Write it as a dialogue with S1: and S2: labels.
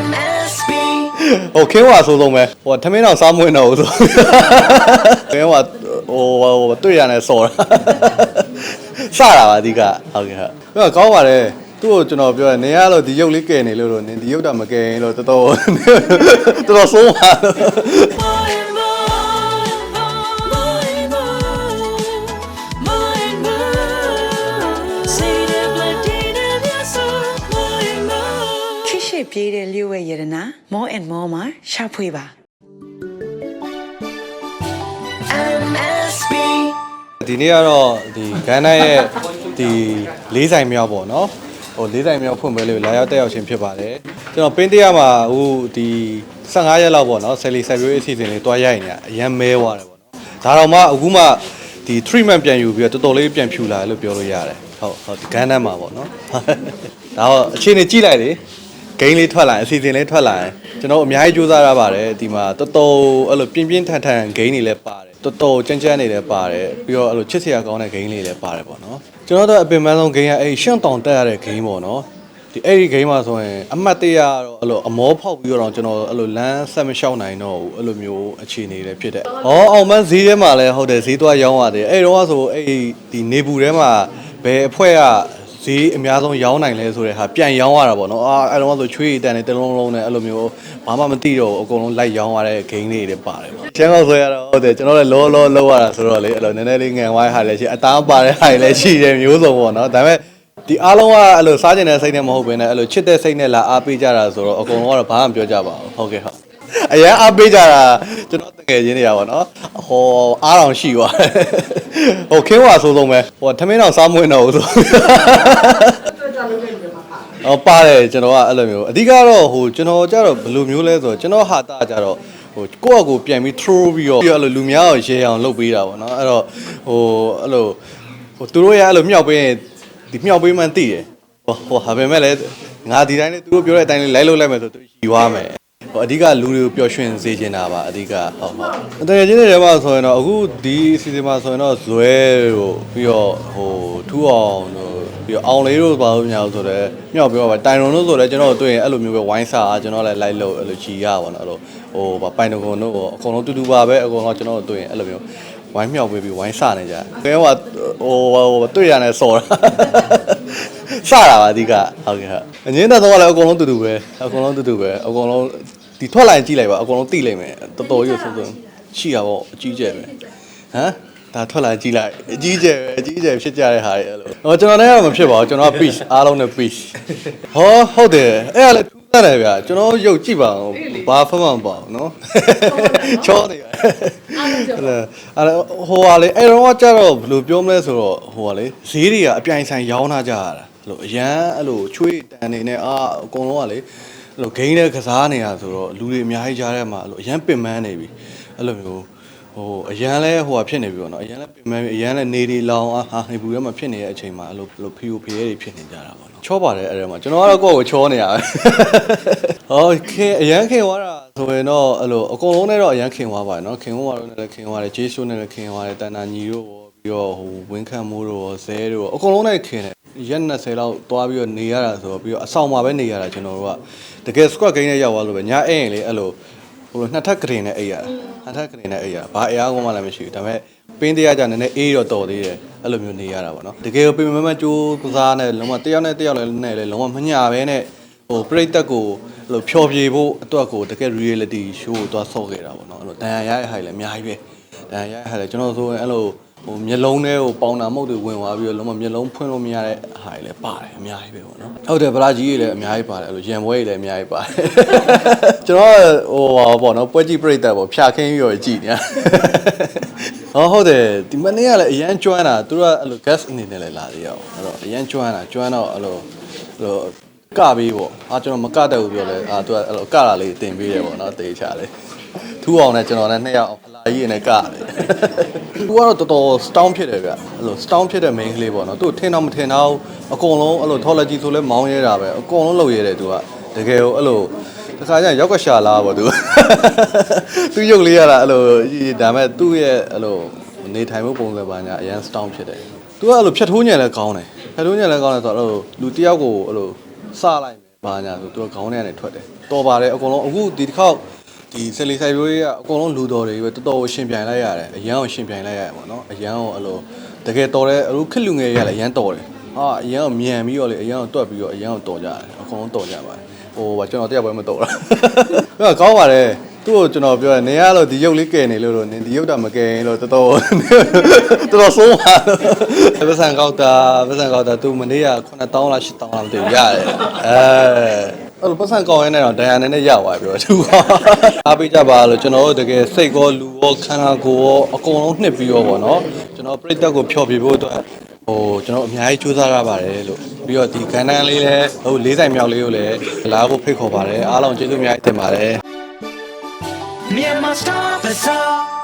S1: MSB
S2: ဟိုခင်းဝါဆိုးဆုံးပဲဟိုထမင်းတော့စားမွေးတော့ဘူးဆိုခင်းဝါဟိုဟိုတွေ့ရတယ်စော်တာစတာပါအဓိကဟုတ်ကဲ့ဟုတ်ပြီးတော့ကောင်းပါတယ်သူ့ကိုကျွန်တော်ပြောတယ်နင်ကတော့ဒီရုပ်လေးကယ်နေလို့လို့နင်ဒီရုပ်တာမကယ်ရင်လို့တော်တော်တော်တော်ဆုံးပါလို့
S3: ပြေးတဲ့လျှို့ဝဲရတနာ more and more မှာရှာဖွေပါ
S1: MSB
S2: ဒီနေ့ကတော့ဒီဂန်နာရဲ့ဒီလေးဆိုင်မြောက်ပေါ့နော်ဟိုလေးဆိုင်မြောက်ဖွင့်ပွဲလေးကိုလာရောက်တက်ရောက်ခြင်းဖြစ်ပါတယ်ကျွန်တော်ပင်းတရမှာဟိုဒီ15ရက်လောက်ပေါ့နော်ဆယ်လီဆက်ပြိုးအစီအစဉ်လေးတွားရိုက်နေတာအရန်မဲသွားတယ်ပေါ့နော်ဒါတော့မှအခုမှဒီ treatment ပြန်ယူပြီးတော့တော်တော်လေးပြန်ဖြူလာတယ်လို့ပြောလို့ရတယ်ဟုတ်ဟုတ်ဒီဂန်နာမှာပေါ့နော်ဒါတော့အခြေအနေကြည့်လိုက်လေ ဂိမ်းလေးထွက်လာရင်အစီအစဉ်လေးထွက်လာရင်ကျွန်တော်အများကြီးစူးစမ်းရပါတယ်ဒီမှာတော်တော်အဲ့လိုပြင်းပြင်းထန်ထန်ဂိမ်းတွေလည်းပါတယ်တော်တော်ကြမ်းကြမ်းနေလည်းပါတယ်ပြီးတော့အဲ့လိုချစ်စရာကောင်းတဲ့ဂိမ်းလေးလည်းပါတယ်ပေါ့နော်ကျွန်တော်တို့အပင်ပန်းဆုံးဂိမ်းကအဲ့ရှန့်တောင်တက်ရတဲ့ဂိမ်းပေါ့နော်ဒီအဲ့ဒီဂိမ်းမှာဆိုရင်အမှတ်တရတော့အဲ့လိုအမောဖောက်ပြီးတော့ကျွန်တော်အဲ့လိုလမ်းဆက်မလျှောက်နိုင်တော့ဘူးအဲ့လိုမျိုးအခြေအနေလည်းဖြစ်တဲ့။ဟောအောင်မန်းဈေးထဲမှာလည်းဟုတ်တယ်ဈေးသွားရောင်းရတယ်အဲ့တော့ဆိုအဲ့ဒီနေပူထဲမှာဘယ်အဖွဲ့က ဈေးအများဆုံးရောင်းနိုင်လဲဆိုတဲ့ဟာပြန်ရောင်းရတာပေါ့နော်အာအဲ့တော့ဆိုချွေးတန်နေတလုံးလုံးနဲ့အဲ့လိုမျိုးဘာမှမသိတော့ဘူးအကုန်လုံးလိုက်ရောင်းရတဲ့ဂိမ်းလေးတွေပါတယ်ပေါ့ကျန်းတော့ဆိုရတော့ဟုတ်တယ်ကျွန်တော်လည်းလောလောလောရတာဆိုတော့လေအဲ့လိုနည်းနည်းလေးငန်ဝိုင်းဟာလည်းရှိအသားပါတဲ့ဟာတွေလည်းရှိတယ်မျိုးစုံပေါ့နော်ဒါပေမဲ့ဒီအားလုံးကအဲ့လိုစားကျင်တဲ့စိတ်နဲ့မဟုတ်ဘဲနဲ့အဲ့လိုချစ်တဲ့စိတ်နဲ့လာအားပေးကြတာဆိုတော့အကုန်လုံးကတော့ဘာမှမပြောကြပါဘူးဟုတ်ကဲ့ဟုတ် အရင်အားပေးကြတာကျွန်တော်တကယ်ချင်းနေရပါတော့ဟောအားတောင်ရှိသွားတယ်ဟိုခင်းဝါဆိုးဆုံးပဲဟိုထမင်းတော့စားမွေးတော့ဘူးဆိုဟောပါတယ်ကျွန်တော်ကအဲ့လိုမျိုးအဓိကတော့ဟိုကျွန်တော်ကြတော့ဘယ်လိုမျိုးလဲဆိုတော့ကျွန်တော်ဟာတာကြတော့ဟိုကိုယ့်အကိုပြန်ပြီး throw ပြီးတော့ပြီးတော့အဲ့လိုလူများကိုရေအောင်လုပ်ပေးတာပေါ့နော်အဲ့တော့ဟိုအဲ့လိုဟိုသူတို့ရအဲ့လိုမြောက်ပေးရင်ဒီမြောက်ပေးမှန်းသိတယ်ဟိုဟိုဟာပဲမဲ့လေငါဒီတိုင်းလေးသူတို့ပြောတဲ့အတိုင်းလေးလိုက်လုပ်လိုက်မယ်ဆိုသူရှီသွားမယ်ဟို အဓိကလူတွေကိုပျော်ရွှင်စေချင်တာပါအဓိကဟုတ်ဟုတ်တကယ်ချင်းတွေမှာဆိုရင်တော့အခုဒီအစီအစဉ်မှာဆိုရင်တော့ဇွဲတို့ပြီးတော့ဟိုထူအောင်တို့ပြီးတော့အောင်လေးတို့ဘာလို့မများဘူးဆိုတော့မြောက်ပြောပါတိုင်ရွန်တို့ဆိုတော့ကျွန်တော်တို့တွေ့ရင်အဲ့လိုမျိုးပဲဝိုင်းစားအားကျွန်တော်လည်းလိုက်လို့အဲ့လိုချီရပါတော့အဲ့လိုဟိုဗပိုင်တကွန်တို့အကုန်လုံးတူတူပါပဲအကုန်လုံးကျွန်တော်တို့တွေ့ရင်အဲ့လိုမျိုးဝိုင်းမြောက်ပေးပြီးဝိုင်းစနေကြတယ်။ဘယ်ဟိုဟိုတွေ့ရတယ်စော်တာ။စတာပါအဓိကဟုတ်ကဲ့ဟုတ်။အငင်းတဲ့တော့လည်းအကုန်လုံးတူတူပဲအကုန်လုံးတူတူပဲအကုန်လုံး ဒီထွက်လာရင်ကြည့်လိုက်ပါအကုန်လုံးသိလိမ့်မယ်တော်တော်ကြီးဆိုဆိုရှိတာပေါ့အကြီးကျယ်ပဲဟမ်ဒါထွက်လာကြည့်လိုက်အကြီးကျယ်ပဲအကြီးကျယ်ဖြစ်ကြတဲ့ဟာတွေအဲ့လိုဟောကျွန်တော်လည်းကတော့မဖြစ်ပါဘူးကျွန်တော်က peace အားလုံးနဲ့ peace ဟောဟုတ်တယ်အဲ့ဒါလည်းထူးဆန်းတယ်ဗျာကျွန်တော်ရုပ်ကြည့်ပါဦးဘာဖမှမပါဘူးနော်ချောနေပါအဲ့ဒါဟိုဟာလေအဲ့တော့ကျတော့ဘယ်လိုပြောမလဲဆိုတော့ဟိုဟာလေဈေးတွေကအပြိုင်ဆိုင်ရောင်းထားကြရတာအဲ့လိုအရန်အဲ့လိုချွေးတန်နေနဲ့အာအကုန်လုံးကလေ အဲ့လိုဂိမ်းနဲ့ကစားနေတာဆိုတော့လူတွေအများကြီးကြားထဲမှာအဲ့လိုအရန်ပင်ပန်းနေပြီအဲ့လိုမျိုးဟိုအရန်လဲဟိုဟာဖြစ်နေပြီပေါ့နော်အရန်လဲပင်ပန်းပြီအရန်လဲနေဒီလောင်အာဟာနေဘူးထဲမှာဖြစ်နေတဲ့အချိန်မှာအဲ့လိုအဲ့လိုဖီယိုဖီရဲတွေဖြစ်နေကြတာပေါ့နော်ချောပါတယ်အဲ့ဒါမှာကျွန်တော်ကတော့ကိုယ့်ကိုချောနေရပဲဟောခင်အရန်ခင်သွားတာဆိုရင်တော့အဲ့လိုအကုန်လုံးနဲ့တော့အရန်ခင်သွားပါတယ်နော်ခင်သွားတော့လည်းခင်သွားတယ်ဂျေးရှိုးနဲ့လည်းခင်သွားတယ်တန်တာညီတို့ရောပြီးတော့ဟိုဝင်းခန့်မိုးတို့ရောဇဲတို့ရောအကုန်လုံးနဲ့ခင်တယ် ရက်20လောက်သွားပြီးတော့နေရတာဆိုတော့ပြီးတော့အဆောင်မှာပဲနေရတာကျွန်တော်တို့ကတကယ် squad game နဲ့ရောက်သွားလို့ပဲညာအဲ့ရင်လေအဲ့လိုဟိုလိုနှစ်ထပ်ကရင်နဲ့အိပ်ရတာနှစ်ထပ်ကရင်နဲ့အိပ်ရတာဘာအရာကောမှလည်းမရှိဘူးဒါပေမဲ့ပင်းတရားကြနည်းနည်းအေးတော့တော်သေးတယ်အဲ့လိုမျိုးနေရတာပေါ့နော်တကယ်ပင်မမကြိုးကစားနဲ့လုံးဝတယောက်နဲ့တယောက်လည်းနဲ့လည်းလုံးဝမညာပဲနဲ့ဟိုပြိတက်ကိုအဲ့လိုဖျော်ဖြေဖို့အတွက်ကိုတကယ် reality show ကိုသွားဆော့ခဲ့တာပေါ့နော်အဲ့လိုတန်ရာရရဲ့ဟိုင်လည်းအများကြီးပဲတန်ရာရရဲ့ဟိုင်လည်းကျွန်တော်ဆိုရင်အဲ့လို ဟိုမျက်လုံးထဲကိုပေါင်တာမုတ်တွေဝင်သွားပြီးတော့လုံးဝမျက်လုံးဖွင့်လို့မရတဲ့ဟာတွေလည်းပါတယ်အများကြီးပဲပေါ့နော်ဟုတ်တယ်ဗလာကြီးတွေလည်းအများကြီးပါတယ်အဲ့လိုရံပွဲတွေလည်းအများကြီးပါတယ်ကျွန်တော်ဟိုဟာပေါ့နော်ပွဲကြည့်ပြိတက်ပေါ့ဖြာခင်းပြီးတော့ကြည့်နေတာဟောဟုတ်တယ်ဒီမနေ့ကလည်းအရန်ကျွမ်းတာသူတို့ကအဲ့လို guest အနေနဲ့လည်းလာသေးရအောင်အဲ့တော့အရန်ကျွမ်းတာကျွမ်းတော့အဲ့လိုအဲ့လိုကပေးပေါ့အာကျွန်တော်မကတတ်ဘူးပြောလဲအာသူကအဲ့လိုကတာလေးတင်ပေးတယ်ပေါ့နော်တေချာလေး ထူအောင်နဲ့ကျွန်တော်နဲ့နှစ်ယောက်ဖလာကြီးနဲ့ကတယ်သူကတော့တော်တော် stout ဖြစ်တယ်ဗျအဲ့လို stout ဖြစ်တဲ့ main ကလေးပေါ့နော်သူထင်တော့မထင်တော့အကုန်လုံးအဲ့လို theology ဆိုလဲမောင်းရဲတာပဲအကုန်လုံးလုပ်ရဲတယ်သူကတကယ်ကိုအဲ့လိုတခါကျရင်ရောက်ကရှာလာပေါ့သူသူရုပ်လေးရတာအဲ့လိုဒါမဲ့သူ့ရဲ့အဲ့လိုနေထိုင်မှုပုံစံပါညာအရန် stout ဖြစ်တယ်သူကအဲ့လိုဖြတ်ထိုးညံလည်းကောင်းတယ်ဖြတ်ထိုးညံလည်းကောင်းတယ်ဆိုတော့အဲ့လိုလူတစ်ယောက်ကိုအဲ့လိုစလိုက်မယ်ဘာညာဆိုသူကခေါင်းထဲကနေထွက်တယ်တော်ပါတယ်အကုန်လုံးအခုဒီတစ်ခေါက် ဒီဆယ်လီဆိုင်ပြိုးကြီးကအကုန်လုံးလူတော်တွေပဲတော်တော်ကိုရှင်ပြိုင်လိုက်ရတယ်အရန်ကိုရှင်ပြိုင်လိုက်ရတယ်ပေါ့နော်အရန်ကိုအဲ့လိုတကယ်တော်တယ်အခုခက်လူငယ်တွေကလည်းအရန်တော်တယ်ဟာအရန်ကိုမြန်ပြီးတော့လေအရန်ကိုတွက်ပြီးတော့အရန်ကိုတော်ကြတယ်အကုန်လုံးတော်ကြပါတယ်ဟိုကျွန်တော်တယောက်ပဲမတော်တာအဲ့ကောင်းပါတယ်သူ့ကိုကျွန်တော်ပြောတယ်နေရတော့ဒီရုပ်လေးကဲနေလို့လို့နင်ဒီရုပ်တာမကဲရင်လို့တော်တော်တော်တော်ဆုံးပါလို့ပတ်စံကောက်တာပတ်စံကောက်တာသူမနေ့က9000လား8000လားမသိဘူးရတယ်အဲ အဲ့လိုပတ်စံကောက်ရင်းနဲ့တော့ဒဏ်ရာနဲ့နဲ့ရသွားပြီပြောသူကအားပေးကြပါလို့ကျွန်တော်တို့တကယ်စိတ်ကောလူရောခန္ဓာကိုယ်ရောအကုန်လုံးနှစ်ပြီးရောပေါ့နော်ကျွန်တော်ပြိတ္တကိုဖျော်ပြဖို့အတွက်ဟိုကျွန်တော်အများကြီးကြိုးစားရပါတယ်လို့ပြီးတော့ဒီကဏ္ဍလေးလည်းဟိုလေးဆိုင်မြောက်လေးကိုလည်းလာဖို့ဖိတ်ခေါ်ပါတယ်အားလုံးကျေးဇူးအများကြီးတင်ပါတယ်
S1: Myanmar Star Bazaar